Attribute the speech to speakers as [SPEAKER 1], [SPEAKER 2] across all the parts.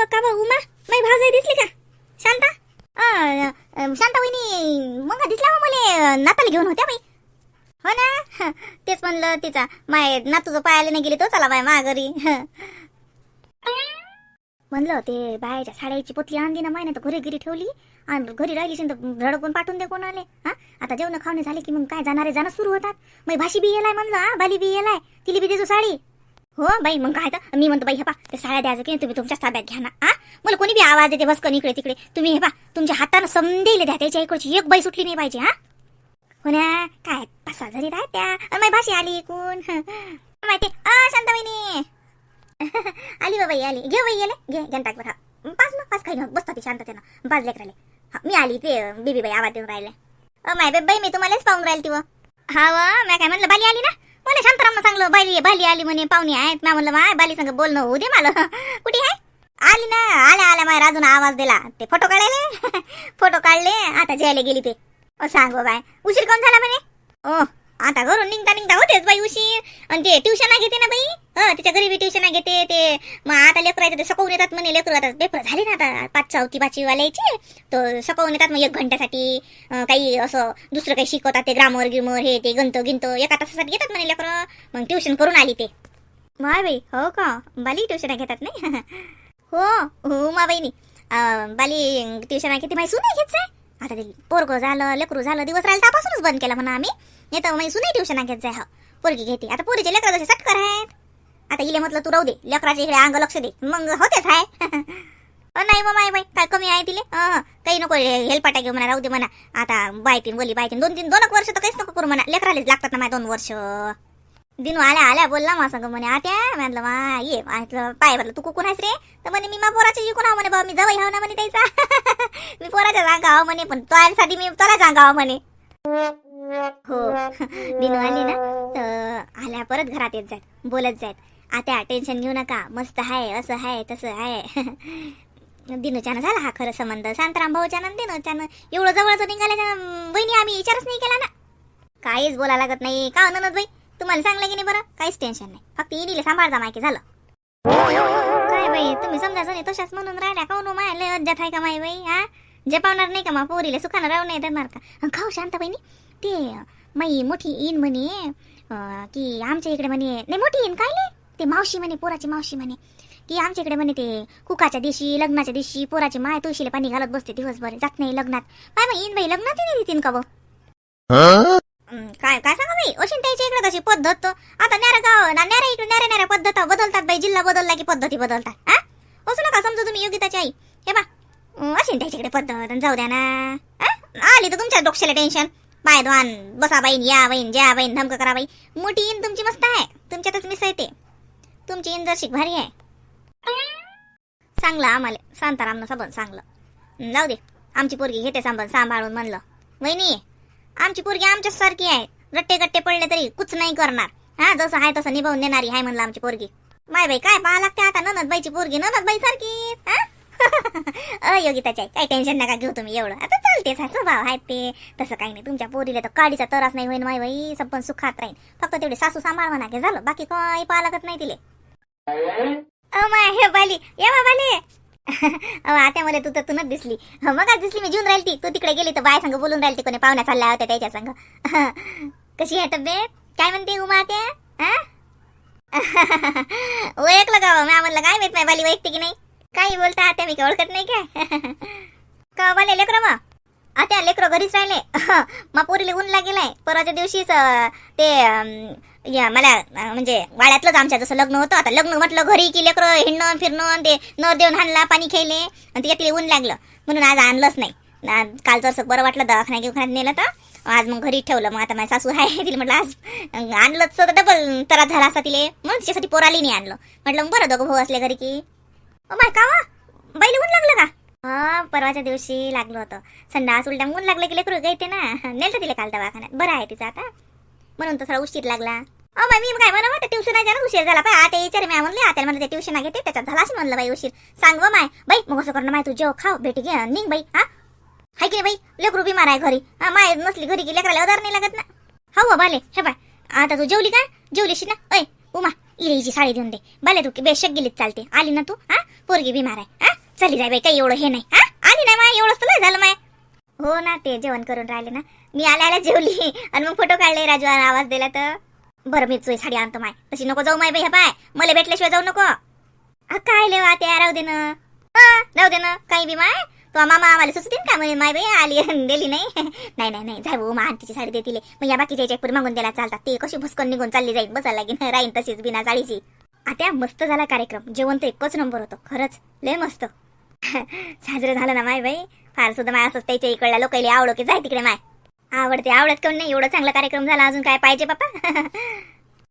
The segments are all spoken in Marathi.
[SPEAKER 1] बघ का बघ उमा? माझी भावजाई दिसली का? शांता? शांता वहिनी मग दिसला मग मला. नाताला घेऊन होत्या बाई. हो ना? तेच म्हणलं तिचा. माय नातूचं पायाला नाही गेली तो चला बाय मा घरी. म्हणलं ते बायाच्या साड्याची पोतली आणली ना मायने तर घरी घरी ठेवली. आणि घरी राहिली असेल तर रडकून पाठवून दे कोणाले. हा? आता जेवण खावणे झाले की मग काय जाणारे जाणं सुरू होतात. मग भाशी बी येलाय म्हणलं हा बाली बी येलाय. तिली बी देजो साडी. हो बाई मग काय तर? मी म्हणतो बाई हे पा ते साड्या द्यायचं की तुम्ही तुमच्या ताब्यात घ्या ना हा मला कोणी बी आवाज देते भस्कन इकडे तिकडे. तुम्ही हे पा तुमच्या हातानं समजेल द्या त्याच्या इकडची एक बाई सुटली नाही पाहिजे हा? होण्या काय पाच सहा जरी राहत त्या अन माझी भाषी आली कोण माहिती? अ शांत बहिणी आली बाबाई आली. घे बाई गेले घे घेऊन बरं हा. पाच ना पाच काही नाही ते शांत त्यानं बाज लेकराले हा मी आली ते बेबी बाई आवाज देऊन राहिले. अ माय बाई मी तुम्हालाच पाहून राहील ती हा व मी काय म्हणलं बाली आली ना? मला शांतारामनं सांगलं बाली बाली आली म्हणे पाहुणे आहेत. ना म्हणलं माय बाली संग बोलणं होऊ दे मला. कुठे आहे? आली ना आल्या आल्या माय राजून आवाज दिला. ते फोटो काढले फोटो काढले आता जेवायला गेली ते. ओ सांग बाय. उशीर कोण झाला म्हणे? ओ आता घरून निघता निघता होतेच बाई उशीर. आणि ते ट्युशन घेते ना बाई? हा तिच्या घरी बी ट्युशन घेते ते. मग आता लेकरायचं ते सकवून येतात म्हणे लेकर. आता पेपर झाले ना आता पाच चौथी पाचवी वाल्याचे. तर सकवून येतात मग एक घंट्यासाठी. काही असं दुसरं काही शिकवतात ते ग्रामर गिमर हे ते गंत गिंत एका तासासाठी येतात म्हणे लेकर. मग ट्युशन करून आली ते. माय बाई हो का? बाली ट्युशन घेतात नाही? हो हो मा बाली ट्युशन घेते. माहिती सुने घेत आता ते पोरगं झालं लेकरू झालं दिवस राहिला त्यापासूनच बंद केला म्हणा आम्ही. नाही तर माहिती सुने ट्युशन घेत जाय हो. पोरगी घेते. आता पोरीचे लेकर जसे सटकर आहेत. आता इले म्हटलं तू राहू दे लेकराच्या इकडे अंग लक्ष दे. मग होतेच आहे अ, नाही मग माय बाई काय कमी आहे तिले? काही नको हेलपाटा घेऊ म्हणा राहू दे म्हणा. आता बायतीन बोली बायतीन दोन तीन दोन वर्ष तर काहीच नको करू म्हणा. लेकरालेच लागतात ना माय दोन वर्ष. दिनू आल्या आल्या बोलला मा सांग म्हणे आत्या म्हटलं मा ये म्हटलं पाय भरलं तू कुकून आहेस रे? तर म्हणे मी मा पोराच्या इकून आहो म्हणे बाबा मी जवळ हाव ना म्हणे त्याचा मी पोराच्या जागा आहो म्हणे पण साठी मी तोला जागा आहो म्हणे. हो दिनू आली ना तर आल्या परत घरात येत जात बोलत जात आता टेन्शन घेऊ नका. मस्त आहे असं आहे तसं आहे. दिनूच्यानं झाला हा खरं संबंध. शांताराम भाऊच्यानं दिनूच्यानं. एवढं जवळचं निघाल्याच्या बहिणी आम्ही विचारच नाही केला ना. काहीच बोला लागत नाही. का हो ननद बाई? तुम्हाला सांगलं की नाही बरं? काहीच टेन्शन नाही. फक्त इनीले सांभाळता माहिती झालं. काय बाई तुम्ही समजायचं नाही तशाच म्हणून राहिल्या का हो नो माय लय अज्जात आहे का माई बाई हा? जे पावणार नाही का मा पोरीले? सुखानं राहू नाही देणार का? खाऊ हो शांत बहिणी? ते माई मोठी इन म्हणे की आमच्या इकडे म्हणे नाही मोठी इन काय ते मावशी म्हणे पोराची मावशी म्हणे. की आमच्या इकडे म्हणे ते कुकाच्या दिवशी लग्नाच्या दिवशी पोराची माय तुळशीला पाणी घालत बसते दिवसभर जात नाही लग्नात. काय मग इन बाई लग्नात नाही देतीन का काय काय सांगा बाई? अशी त्याच्या इकडे तशी पद्धत? आता नॅरा गाव ना नॅरा इकडे नॅरा नॅरा पद्धत बदलतात बाई जिल्हा बदलला की पद्धती बदलतात. हा? असं नका समजू तुम्ही योगिताची आई. हे बा अं, अशी त्याच्याकडे पद्धत जाऊ द्या ना? आली तर तुमच्या डोक्याला टेन्शन पाय दोन बसा बाईन या बाईन ज्या बाईन धमक करा बाई. मोठी इन तुमची मस्त आहे. तुमच्यातच मिसळते तुमची इन भारी आहे. सांगलं आम्हाला शांतारामनं सबन सांगलं. जाऊ दे आमची पोरगी घेते सांभाळ सांभाळून म्हणलं. वहिनी आमची पोरगी आमच्याच सारखी आहे. रट्टे गट्टे पडले तरी कुच नाही करणार. हा जसं आहे तसं निभावून देणारी आहे म्हणलं आमची पोरगी. माय बाई काय पाहा लागते आता ननद बाईची पोरगी ननद बाई सारखी? हा? योगिताची काही टेन्शन नका घेऊ तुम्ही एवढं. आता चालतेच हा स्वभाव आहेत ते. तसं काही नाही तुमच्या पोरीला तर काडीचा तरास नाही होईन माय बाई सबन सुखात राहील फक्त तेवढे सासू सांभाळ म्हणा की झालं बाकी काही पाहा लागत नाही तिले. माय बाली. ये बा आता मला तू तर तूनच दिसली. मग आज दिसली मी जेऊन राहिली ती तू तिकडे गेली तर बाय संग बोलून राहिली कोणी पाहुण्या चालल्या होत्या त्याच्या संग. कशी आहे तब्येत? काय म्हणते उमा ते? ओळखलं का हो? मी म्हणलं काय माहीत नाही बाली वैयक्तिक की नाही. काही बोलता आता मी काय ओळखत नाही काय? का हो, बाले लेकर मग? आता लेकर घरीच राहिले. मग पोरीला ऊन लागेलाय. परवाच्या दिवशीच ते अं, या मला म्हणजे वाड्यातलंच आमच्या जसं लग्न होतं आता लग्न म्हटलं घरी की लेकरं हिंडणं फिरणं ते नर देऊन हाणला पाणी खेळले आणि त्याच्यात ऊन लागलं. म्हणून आज आणलंच नाही. ना- काल जसं बरं वाटलं दवाखान्यात गिवखान्यात नेलं तर आज मग घरी ठेवलं. मग आता माझी सासू आहे तिला म्हटलं आज आणलंच तर डबल त्रास झाला असा तिले. मग तिच्यासाठी पोराली नाही आणलं. म्हटलं मग बरं दोघं भाऊ असले घरी की. ओ माय का वा? ऊन लागलं का? हा परवाच्या दिवशी लागलं होतं. संडास उलट्या ऊन लागलं की लेकरू येते ना. नेलं तिला काल दवाखान्यात. बरं आहे तिचं आता. म्हणून तर थोडा उशीर लागला. अ बाई मी काय म्हणा ट्युशन आहे ना उशीर झाला पाय. आता विचार मी म्हणले आता म्हणलं ते ट्युशन घेते त्याच्यात झाला म्हणलं बाई उशीर. सांग माय बाई मग असं करणं माय तू जेव खाव भेटी घे निघ बाई हा? हाय की बाई? लेकरू बिमार आहे घरी. हा माय नसली घरी की लेकराला उदार नाही लागत ना. हो बाले हे बाय आता तू जेवली का जेवलीशी ना? ऐ उमा इलेची साडी देऊन दे. बाले तू बेशक गेलीच चालते. आली ना तू? हा? पोरगी बिमार आहे. हा? चली जाय बाई काही एवढं हे नाही. हा? आली नाही माय एवढंच झालं माय. हो ना ते जेवण करून राहिले ना. मी आल्या आल्या जेवली. आणि मग फोटो काढले राजू आवाज दिला तर बरं मी चोय साडी आणतो माय. तशी नको जाऊ माय बाई ह्या पाय. मला भेटल्याशिवाय जाऊ नको. आ, काय लेवा त्या राहू दे ना. राहू दे ना काही बी माय. तो मामा आम्हाला सुचतील का म्हणे माय बाई आली दिली नाही. नाही नाही नाही जाय भाऊ मा आंटीची साडी देतील मग या बाकीच्या याच्या मागून द्यायला चालतात. ते कशी भुसकन निघून चालली जाईल बसायला लागेल राहीन तशीच बिना साडीची आता मस्त झाला कार्यक्रम. जेवण तर एकच नंबर होतं. खरंच लय मस्त. साजरं झालं ना माय बाई. फार सुद्धा माय असंच त्याच्या इकडल्या लोकांना आवडो की जाय तिकडे माय. आवडते आवडत कोण नाही? एवढा चांगला कार्यक्रम झाला अजून काय पाहिजे बापा?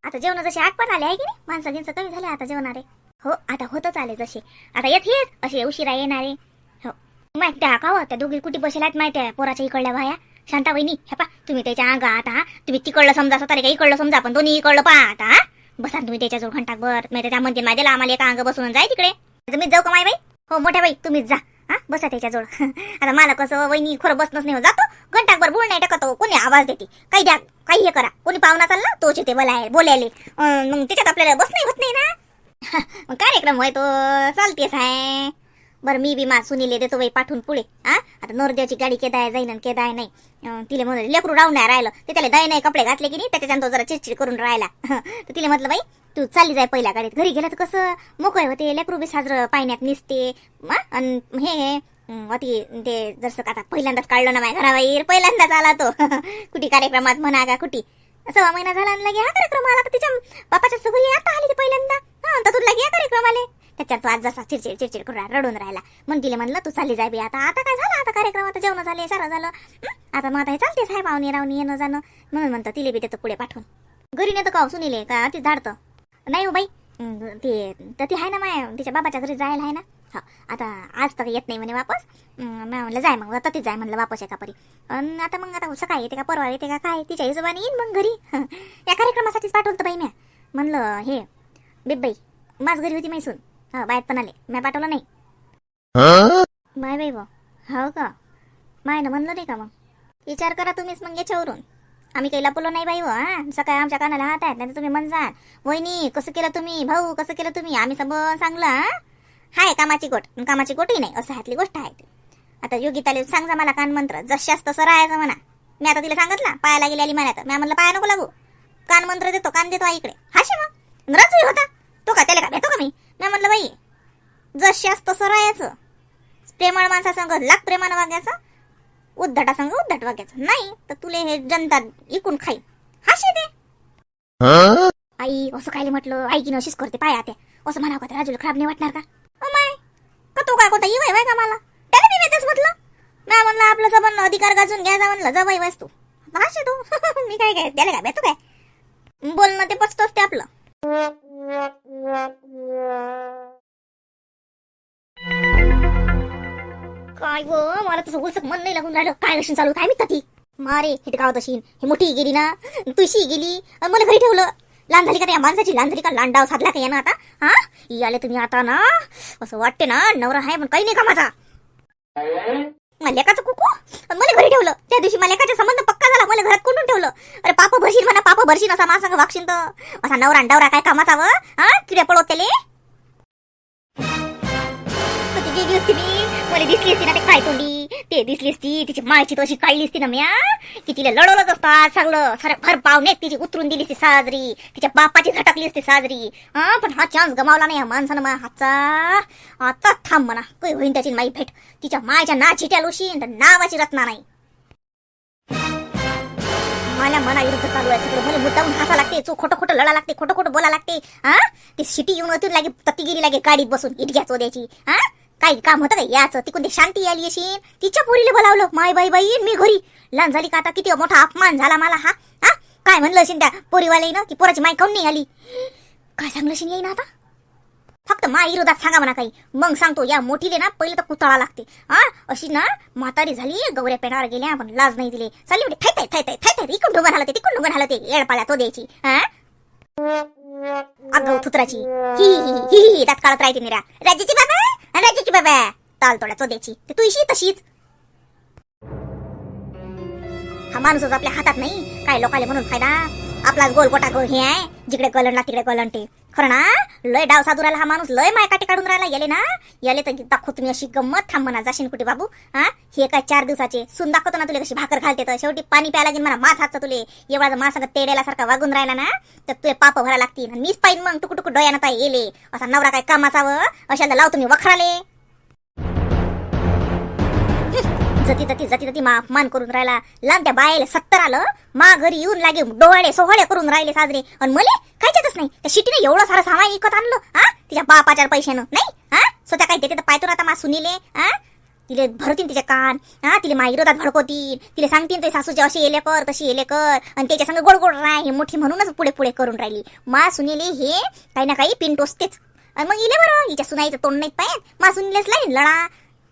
[SPEAKER 1] आता जेवण जसे आठ पण आले आहे की नाही? माणसं गिनसं कमी झाले आता जेवणारे. हो आता होतच आले जसे. आता येत येत असे उशिरा येणारे. हो. माहिती त्या का हो, त्या दोघी कुठे बसेलात माहिती आहे? पोराच्या इकडल्या भाया शांता वहिनी हे पा तुम्ही त्याच्या अंगा आता तुम्ही तिकडलं समजा स्वतः का इकडलं समजा पण दोन्ही इकडलं पहा आता बसा तुम्ही त्याच्याजवळ घंटाभर. मी त्या म्हणते माहिती आम्हाला एका अंग बसून जाय तिकडे. तुम्ही जाऊ का माय बाई? हो मोठ्या बाई तुम्हीच जा. हा? बसा त्याच्याजवळ आता मला कसं वहिनी खरं बसणंच नाही जातो. घंटाकभर बोल नाही टाकतो हो. कोणी आवाज देते. काही द्या. काही हे करा. कोणी पाहुणा चालला तोच येते बोलाय बोलायले. मग त्याच्यात आपल्याला बस नाही होत नाही ना. मग कार्यक्रम होय तो. चालतेच आहे बरं मी बी मा सुनीले देतो बाई पाठवून पुढे. हा? आता नोरदेवची गाडी केदाय जाईन आणि केदाय नाही. तिला म्हणलं लेकरू राहून नाही राहिलं. ते त्याला दाय नाही कपडे घातले की नाही त्याच्यानंतर जरा चिडचिड करून राहिला. तर तिला म्हटलं बाई तू चालली जाय पहिल्या गाडीत. घरी गेलं तर कसं? मोकळे होते. लेकरू बी साजरं पाण्यात निसते. आणि हे हे अति ते जसं का आता पहिल्यांदाच काढलं ना माझ्या घराबाहेर. पहिल्यांदाच आला तो. कुठे कार्यक्रमात म्हणा का कुठे. सव्वा महिना झाला आणि लगे हा कार्यक्रम आला. तर तिच्या बापाच्या सगळी आता आली ते पहिल्यांदा. हा तर तुला लगे या कार्यक्रम आले त्याच्यात तो आज जसा चिडचिड चिडचिड करून रडून राहिला. मग तिला म्हणलं तू चालली जाय बी आता. आता काय झालं? आता कार्यक्रम आता जेवण झाले सारं झालं. आता मग आता हे चालतेच आहे पाहुणे रावणी येणं जाणं. म्हणून म्हणतं तिले बी देतो पुढे पाठवून. घरी नेतो का हो, सुनीले? का ती धाडतं? नाही हो बाई. ते तर ती आहे ना माय तिच्या बाबाच्या घरी जायला आहे ना? हा आता आज तर येत नाही म्हणे वापस. म्हणलं जाय मग आता तीच जाय म्हणलं वापस एका परी. आता मग आता सकाळी येते का परवा येते का काय तिच्या हिशोबाने येईन मग घरी. या कार्यक्रमासाठीच पाठवलं बाई म्या. म्हणलं हे बिब्बाई माझ घरी होती मैसून हा बाहेर पण आले. मी पाठवलं नाही. माय बाई बा हो का? माय ना म्हणलं नाही का मग? विचार करा तुम्हीच मग याच्यावरून. आम्ही काही लपवलं नाही बाई हो हा? सकाळी आमच्या कानाला हात आहेत नाही तुम्ही म्हणसाल वहिनी कसं केलं तुम्ही? भाऊ कसं केलं तुम्ही? आम्ही सब सांगलं हाय कामाची गोट. कामाची गोटही नाही असं ह्यातली गोष्ट आहे ती. आता योगिताले सांगा मला कान मंत्र जशास तसं राहायचं म्हणा. मी आता तिला सांगितलं पायाला गेली तर मी म्हणलं पाया नको लागू. कान मंत्र देतो कान देतो इकडे. हाशी मग. राजूही होता. तो का त्याला का भेटतो का मी? मी म्हणलं बाई जशास तसं राहायचं. प्रेमळ माणसा संग लाख प्रेमानं वागायचं उद्धटा संग उद्धट वागायचं. नाही तर तुले हे जनता इकून खाई. हाशी दे. आई असं काय म्हटलं आई की नशीच करते पाय आत्या असं म्हणावं का राजूला खराब नाही वाटणार का? अमाय का तो काय कोणता इवाय वाय का मला? त्याला मी तेच म्हटलं. मी म्हणलं आपलं अधिकार गाजून घ्यायचा म्हणलं जबाई वाचतो हाशे तू. मी काय काय त्याला काय भेटतो काय? बोलणं ते पचतोच ते आपलं. काय ग? मला तसं उलसक मन नाही लागून राहिलं. काय लक्षण चालू? काय मी ती मारे हे गाव तशी हे मोठी गेली ना? तुशी गेली? मला घरी ठेवलं. लहान झाली का त्या माणसाची? लहान झाली का? लांडाव साधला का ना आता? हा? ही आले तुम्ही आता ना? असं वाटते ना नवरा आहे पण काही नाही का माझा? मला कुकू? मला घरी ठेवलं. त्या दिवशी मला संबंध पक्का झाला. मला घरात कोंडून ठेवलं. अरे पाप भरशील म्हणा पाप भरशील असा माझा वागशील तर. असा नवरा आणि डावरा काय कामाचा व? हा? किड्या पळवत त्याले? कधी गेली मला दिसली असती ना ते काय तोंडी? ते दिसली असती तिची मायची तशी काढली असती ना म्या. की तिला लढवलं असतात सगळं सारे भर पावणे तिची उतरून दिली असती साजरी. तिच्या बापाची झटकली असती साजरी. हा पण हा चान्स गमावला नाही या माणसानं मा हातचा. आता थांब म्हणा. काही होईन त्याची माई भेट? तिच्या मायच्या ना चिट्या लोशीन तर नावाची रत्ना नाही. मला मनाविरुद्ध चालू आहे सगळं. मला मुद्दाम हसा लागते चो खोटं खोटं लढा लागते खोटं खोटं बोला लागते. हा? ती सिटी येऊन होती लागे तत्ती गेली लागे गाडीत बसून. इटक्या चोद्याची. हा? काही काम होतं का याचं तिकडून ते शांती आली अशी तिच्या पोरीला बोलावलं माय बाई बाई मी घरी लहान झाली का आता किती मोठा अपमान झाला मला हा हा काय म्हणलं असेल त्या पोरीवाले ना की पोराची माय काऊन नाही आली काय सांगलं असेल येईन आता फक्त मा विरोधात सांगा म्हणा काही मग सांगतो या मोठीले ना पहिले तर कुतळा लागते हा अशी ना म्हातारी झाली गौऱ्या पेणावर गेल्या पण लाज नाही दिले चालली म्हणजे थाय थाय थाय थाय थाय इकडून ढोंगर हालते तिकडून ढोंगर हालते येडपाळ्या तो द्यायची हा अगं थुत्राची ही ही ही ही दात काळत राहते निरा राजाची बाबा राजाची बाबा? ताल तोड्या चोद्याची ते तू इशी तशीच. हा माणूसच आपल्या हातात नाही. काय लोकाले म्हणून फायदा. आपलाच गोल गोटा गोल हे आहे. जिकडे कलंडला तिकडे कलंटे खरं ना? लय डाव साधू राहिला हा माणूस लय मायकाटी काढून राहिला गेले ना? याले तर दाखवतो तुम्ही अशी गंमत थांब म्हणा जाशीन कुठे बाबू? हा? हे काय चार दिवसाचे? सून दाखवतो ना तुला कशी भाकर घालते तर. शेवटी पाणी प्यायला लागेल म्हणा माझ हातचा तुले. एवढा मा तेड्याला सारखा वागून राहिला ना तर तुझे पाप भरा लागतील. मीच पाहिजे मग टुकू टुकू डोयानं येले. असा नवरा काय कामाचा व? अशाला लावतो मी वखराले. जती तती जती तती मा अपमान करून राहिला. लांब त्या बायले सत्तर आलं मा घरी येऊन लागे डोळे सोहळे करून राहिले साजरे. आणि मले कायच्यातच नाही. त्या शिटीने एवढं सारं सामान विकत आणलं हा? तिच्या बापाच्या पैशानं नाही? हा? स्वतः काय देते तर पाहतो ना आता मा सुनीले हा? तिले भरतीन तिचे कान हा? तिले मा विरोधात भडकवतील तिले सांगतील ते सासूचे असे येले कर तशी येले कर. आणि त्याच्या संग गोड गोड राह हे मोठी म्हणूनच पुढे पुढे करून राहिली. मा सुनीले हे काही ना काही पिन टोचतेच. आणि मग इले बरं हिच्या सुनाईचं तोंड नाही पाहिजे मा सुनीलेच लाईन लढा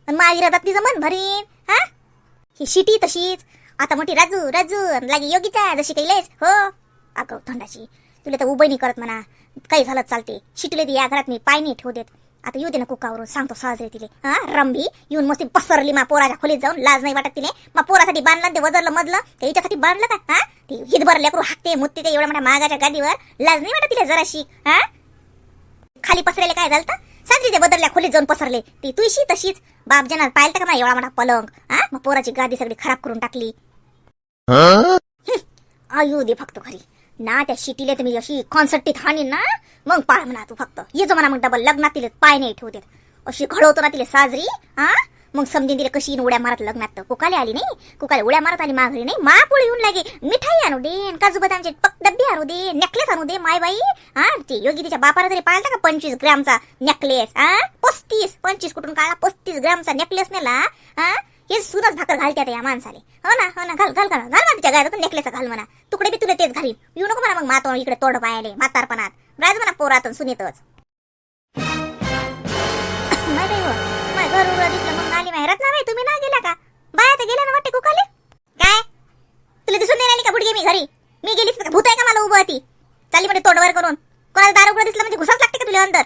[SPEAKER 1] आणि मा विरोधात तिचं मन भरीन. हा? ही शिटी तशीच. आता मोठी राजू राजू अन लागे योगिता जशी काही लयच. हो. अगं थंडाची तुला तर उभं नाही करत म्हणा. काही झालं चालते. शिटले ती या घरात मी पाय नाही ठेवू देत आता येऊ दे ना कुकावरून. सांगतो सहज रे तिले. हा? रंभी. येऊन मस्ती पसरली मा पोराच्या खोलीत जाऊन. लाज नाही वाटत तिने मा पोरासाठी बांधलं ते वजरलं मधलं. ते हिच्यासाठी बांधलं का? हा? ते हितभर लेकरू हाकते मुत्ते ते एवढ्या मोठ्या मागाच्या गादीवर. लाज नाही वाटत तिला जराशी. हा? खाली पसरायला काय झालं साजरीच्या बदलल्या खोलीत जाऊन पसरले. ती तुळशी तशीच. बाप जनात पाहिलं का मला एवढा मोठा पलंग? हा? मग पोराची गादी सगळी खराब करून टाकली. आयु दे फक्त घरी. ना त्या शिटीले तुम्ही अशी कॉन्सर्टीत हानी ना. मग पाळ म्हणा तू फक्त. ये जो म्हणा मग डबल लग्नातील पाय नाही ठेवते देत अशी घडवतो ना तिले साजरी हा? मग समजेन तिला कशी येईन उड्या मारत लग्नात तर कुकाले आली नाही? कुकाले उड्या मारत आली माघारी नाही? मा पुढे येऊन लागे. मिठाई आणू दे काजू बदामचे पक डब्बे आणू दे नेकलेस आणू दे माय बाई हा ते योगी तिच्या बापाला तरी पाळता का पंचवीस ग्रॅमचा नेकलेस हा पस्तीस पंचवीस कुठून काढला? पस्तीस ग्रॅमचा नेकलेस नेला. हा हे सुनच भाकर घालते आता या माणसाले. हो ना हो ना घाल घाल घाल. घाल ना तिच्या गायला नेकलेस घाल म्हणा. तुकडे बी तुला तेच घालीन. येऊ नको म्हणा मग मातो इकडे तोड पायाले म्हातारपणात. राज म्हणा पोरातून सुनीतच. माय बाई हो, माय घर उघडा आली माय रत्ना तुम्ही ना गेला का? बाया तर गेल्या ना वाटते कुकाले? काय? तुला दिसून नाही राहिली का बुडगे मी घरी? मी गेली भूत आहे का मला उभं होती चालली म्हणजे तोडवर करून. कोणाला दार उघडं दिसलं म्हणजे घुसाच लागते का तुला अंदर?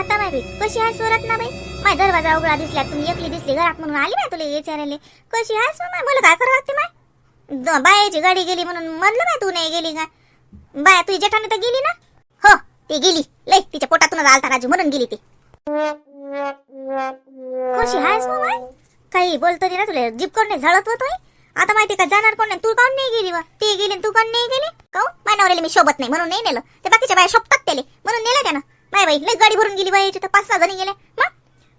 [SPEAKER 1] आता माय कशी आहे स्वरात ना बाई? माय दरवाजा उघडा दिसल्या तुम्ही एकली दिसली घरात म्हणून आली माय तुला विचारायले कशी आहेस हो माय? मला काय करावं लागते माय? बायाची गाडी गेली म्हणून म्हणलं माय तू नाही गेली का? बाया तुझी जेठाने तर गेली ना? हो ती गेली. लय तिच्या पोटातूनच आलता राजू म्हणून गेली ती. कशी आहेस हो काही बोलतो ना तुला जीप कोण नाही झळत होतोय आता माहिती का जाणार कोण नाही? तू काऊन नाही गेली वा? ते गेली आणि तू काऊन नाही गेली? काऊ माय मी शोभत नाही म्हणून नाही नेलं. ते बाकीच्या बाया शोभतात त्याले म्हणून नेलं त्यानं. माय बाई लय गाडी भरून गेली बाई तर पाच सहा जणी गेल्या मग?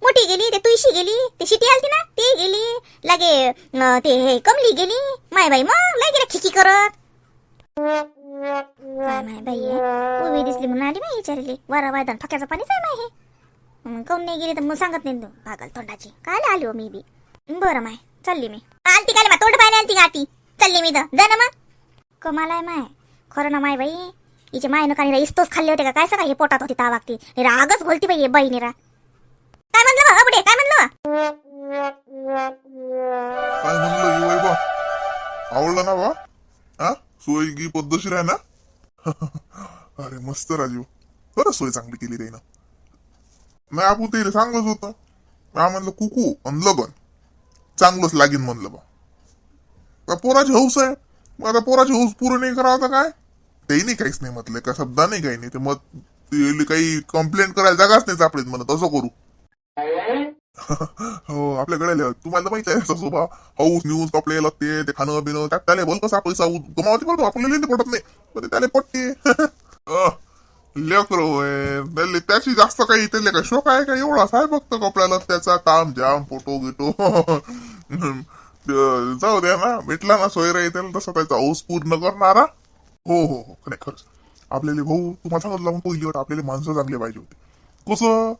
[SPEAKER 1] मोठी गेली ते तुळशी गेली ते शिटी आलती ना ती गेली. लागे अं, ते हे कमली गेली. माय बाई मग लय गेल्या खिकी करत. काय माय बाई आहे. उभी दिसली म्हणून आली बाई विचारली. वारा वायदान फक्याचं पाणीच आहे माय हे. काऊन नाही गेली तर मग सांगत नाही तू. पागल तोंडाची. काय आली हो मी बी? बरं माय. चालली मी. आलती काल मा तोंड पाहिजे आलती गाठी चालली मी तर जा ना मग. कमाल आहे माय. खरं ना माय बाई हिचे मायनं काही इस्तोच खाल्ले होते का? काय सगळं हे पोटात होती तावागती रागच घोलती बाई हे निरा रा काय म्हणलं बा काय म्हणलं?
[SPEAKER 2] काय म्हणलं बा? आवडलं ना बा? हा? सोय गी पद्धतशीर आहे ना? अरे मस्त राजीव बरं सोय चांगली केली रे नाही आपण ते सांगलंच होतं. मी म्हणलं कुकू आणि लगन. चांगलंच लागेल म्हणलं बा. पोराची हौस आहे. मग आता पोराची हौस पूर्ण नाही करावं तर काय? तेही नाही काहीच नाही म्हटलं का शब्दा नाही काही नाही. ते मग काही कंप्लेंट करायला जागाच नाही सापडीत म्हणत असं करू. हो आपल्याकडे तुम्हाला माहिती आहे तसं स्वभाव हाऊस न्यूज कपडे लागते ते खाणं बिणं त्यात त्याला बोल कसा पैसा गमावते पडतो आपल्याला पटत नाही. पण त्याला पटते. लेकरं eh, त्याची जास्त काही इथे काय शोक आहे का एवढाच आहे फक्त कपड्याला त्याचा काम जाम फोटो गिटो. जाऊ द्या ना भेटला ना सोयरा येते तसा त्याचा औस पूर्ण करणारा. हो हो हो नाही खरंच. आपल्याला भाऊ तुम्हाला सांगितलं लावून पहिली वाट आपल्याला माणसं चांगले पाहिजे होते. कसं?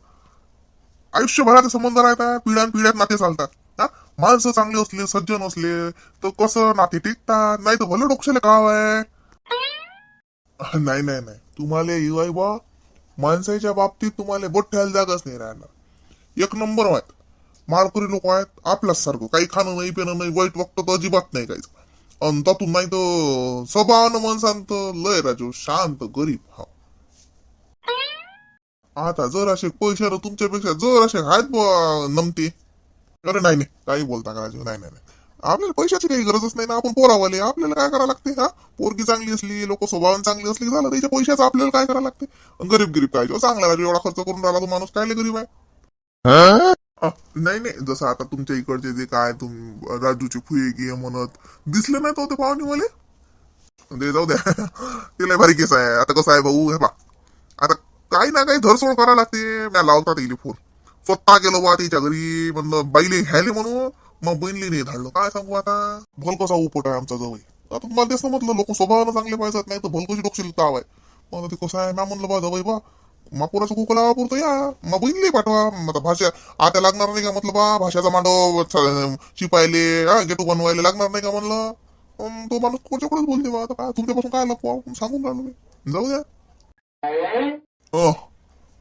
[SPEAKER 2] आयुष्यभराचे संबंध राहतात पिढ्यान पिढ्यात नाते चालतात. हा? माणसं चांगले असले सज्जन असले तर कसं नाते टिकतात? नाही तर भलं डोक्षाले काव आहे नाही नाही नाही. तुम्हाला युवाई बा माणसाच्या बाबतीत तुम्हाला बोट ठेवायला जागाच नाही राहणार. एक नंबर आहेत माळकरी लोक आहेत आपल्याच सारखं. काही खाणं नाही पिणं नाही वाईट वक्त तर अजिबात नाही काहीच आणि त्यातून नाही तर स्वभावानं माणसांत लय राजू शांत गरीब. हा. आता जर असे पैशानं तुमच्यापेक्षा जर असे आहेत नमते. अरे नाही नाही. काही बोलता का राजू? नाही नाही नाही. आपल्याला पैशाची काही गरजच नाही ना आपण पोरावाले. आपल्याला काय करावं लागते हा? पोरगी चांगली असली लोक स्वभावान चांगली असली झालं त्याच्या पैशाचं आपल्याला काय करावं लागते? गरीब गरीब काय? जो चांगला राजू एवढा खर्च करून राहिला तो माणूस काय गरीब आहे? नाही नाही. जसं आता तुमच्या इकडचे जे काय तुम राजूचे फुये गे म्हणत दिसले नाही तो ते पाहुणे मले? ते जाऊ द्या. ते लय भारी केस आहे. आता कसं आहे भाऊ हे पा आता काही ना काही धरसोड करायला लागते. म्या लावतात येईल फोन. स्वतः गेलो बा तिच्या घरी म्हणलं बाईले घ्यायले म्हणून मग बहिणली नाही धाडलं. काय सांगू आता? भल कसा आहे आमचा जवळ. आता मला तेच म्हटलं लोक स्वभावानं चांगले पाहिजेत नाही तर भलकोशी डोकशील ताव आहे. मग ते कसं आहे ना म्हणलं बा जवळ बा. मापुराचं कुकला वापरतो या. मग बहिणली पाठवा. मग आता भाषा आता लागणार नाही का? म्हटलं बा भाषाचा मांडव चिपायले शिपायले हा गेटू बनवायला लागणार नाही का म्हणलं? तो माणूस कोणाच्याकडेच बोलते बा. आता काय तुमच्यापासून काय लपवा सांगून राहिलो मी. जाऊ द्या.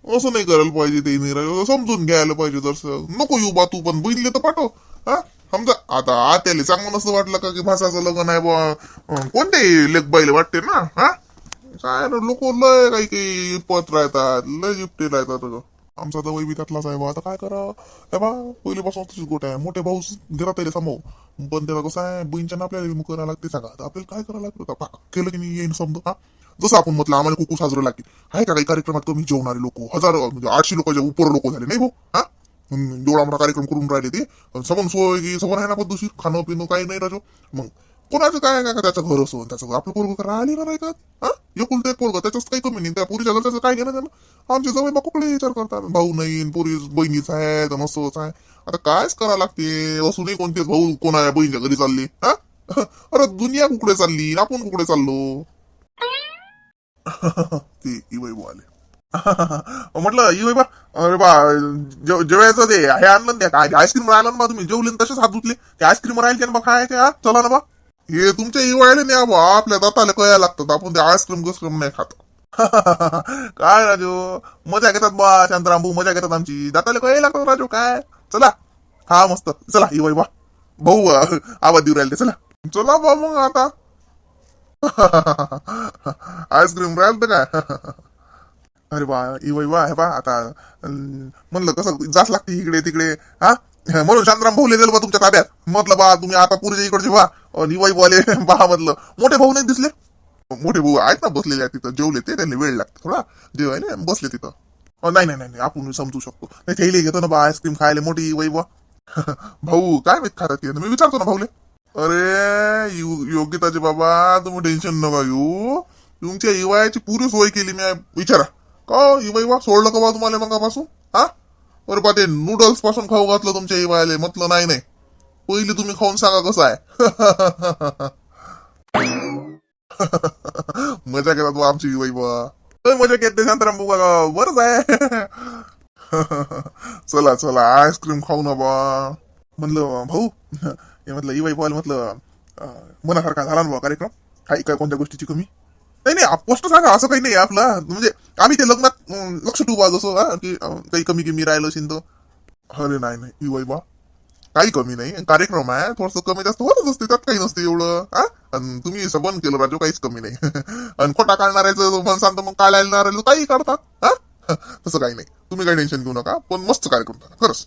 [SPEAKER 2] असं नाही करायला पाहिजे ते नाही समजून घ्यायला पाहिजे जसं नको येऊ बा तू पण बहिणले तर पाठव. हा? समजा आता आत्याले चांगलं नसतं वाटलं का की भासाचं लग्न आहे बा कोणते लेख बाईले वाटते ना? हा? काय लोक लय काही काही पत राहतात लय जिपटे राहतात आमचा दवाई बी त्यातलाच आहे बा आता काय करा? हे बा पहिल्यापासून तशीच गोट आहे. मोठे भाऊ घरात येईल समोर. पण त्याला कसं आहे बहिणच्या आपल्याला मुख करायला लागते सांगा आता आपल्याला काय करायला लागतं? आता केलं की नाही येईन समजा हा? जसं आपण म्हटलं आम्हाला कुकू साजरं लागते आहे का काही कार्यक्रमात कमी जेवणारे लोक हजार म्हणजे आठशे लोकांच्या उपर लोक झाले नाही भाऊ? हा? एवढा मोठा कार्यक्रम करून राहिले ते. सबन सोय की सबन आहे ना पद्धतशीर खाणं पिणं काही नाही राजो. मग कोणाचं काय काय त्याचं घर असो त्याचं आपलं पोरग राहिले ना नाही का हा? एकुलते एक पोरग त्याच्यात काही कमी नाही. त्या पुरीच्या त्याचं काय घेणं त्यानं आमचे जवळ बापूकडे विचार करतात? भाऊ नाही पोरी बहिणीच आहे तर मस्तच आहे. आता कायच करा लागते? असूनही कोणतेच भाऊ कोणा बहिणीच्या घरी चालले. हा? अरे दुनिया कुकडे चालली आपण कुकडे चाललो? ते इवय आले म्हटलं इवय बा अरे बा जेवायचं ते हे आणलं ना काय आईस्क्रीम राहिलं ना बा तुम्ही जेवले तसेच हात धुतले. ते आईस्क्रीम की ना बा खायचे हा चला ना बा. हे तुमच्या इवायले नाही बा आपल्या दाताला कळायला लागतात आपण ते आईस्क्रीम गिस्क्रीम नाही खात. काय राजू मजा घेतात बा शांताराम भाऊ मजा घेतात आमची. दाताला कळायला लागतात राजू काय? चला. हा मस्त. चला इवय बा. भाऊ आवाज देऊ राहिले ते, चला. चला बा मग आता. आईस्क्रीम राहील तर काय अरे बा इवय बा हे बा आता म्हणलं कसं जास लागते इकडे तिकडे हा म्हणून शांतराम भाऊ दिलं बा तुमच्या ताब्यात म्हटलं बा तुम्ही आता पुरीच्या इकडचे बा निवाई इवाई बोले बा म्हटलं मोठे भाऊ नाही दिसले मोठे भाऊ आहेत ना बसलेले आहेत तिथं जेवले ते त्यांनी वेळ लागतो थोडा जेवायला बसले तिथं अं, नाही नाही नाही नाही, आपण समजू शकतो नाही थैली घेतो ना बा आईस्क्रीम खायला मोठी इवाई बा भाऊ काय माहीत खातात मी विचारतो ना भाऊले अरे यु- योग्यताचे बाबा तुम्ही टेन्शन नका घेऊ. तुमच्या इवायाची पुरी सोय केली मी विचारा. का हो, इवाई बा सोडलं का बा तुम्हाला मगापासून? हा? अरे बा ते नूडल्सपासून खाऊ घातलं तुमच्या इवायले. म्हटलं नाही नाही. पहिले तुम्ही खाऊन सांगा कसं आहे. मजा केला बा आमची इवाई बा. लय मजा घेते शांताराम बाबा बरंच आहे. चला चला. आईस्क्रीम खाऊ ना बा. म्हणलं भाऊ हे म्हटलं इवाई बॉल म्हटलं मनासारखा झाला ना बा कार्यक्रम? काही काय कोणत्या गोष्टीची कमी? नाही नाही पोस्ट सांगा असं काही नाही आपलं. म्हणजे आम्ही ते लग्नात लक्ष ठेवू बा जसं हा, की काही कमी कमी राहिलो शिंदो. अरे नाही नाही इवाई बा काही कमी नाही. कार्यक्रम आहे थोडस कमी जास्त होतच असते त्यात काही नसते एवढं हा? आणि तुम्ही सबन केलं राजू काहीच कमी नाही. आणि खोटा काढणाऱ्याचं मन सांगतो मग काढायला काही काढतात हा? तसं काही नाही. तुम्ही काही टेन्शन घेऊ नका पण मस्त कार्यक्रम खरंच.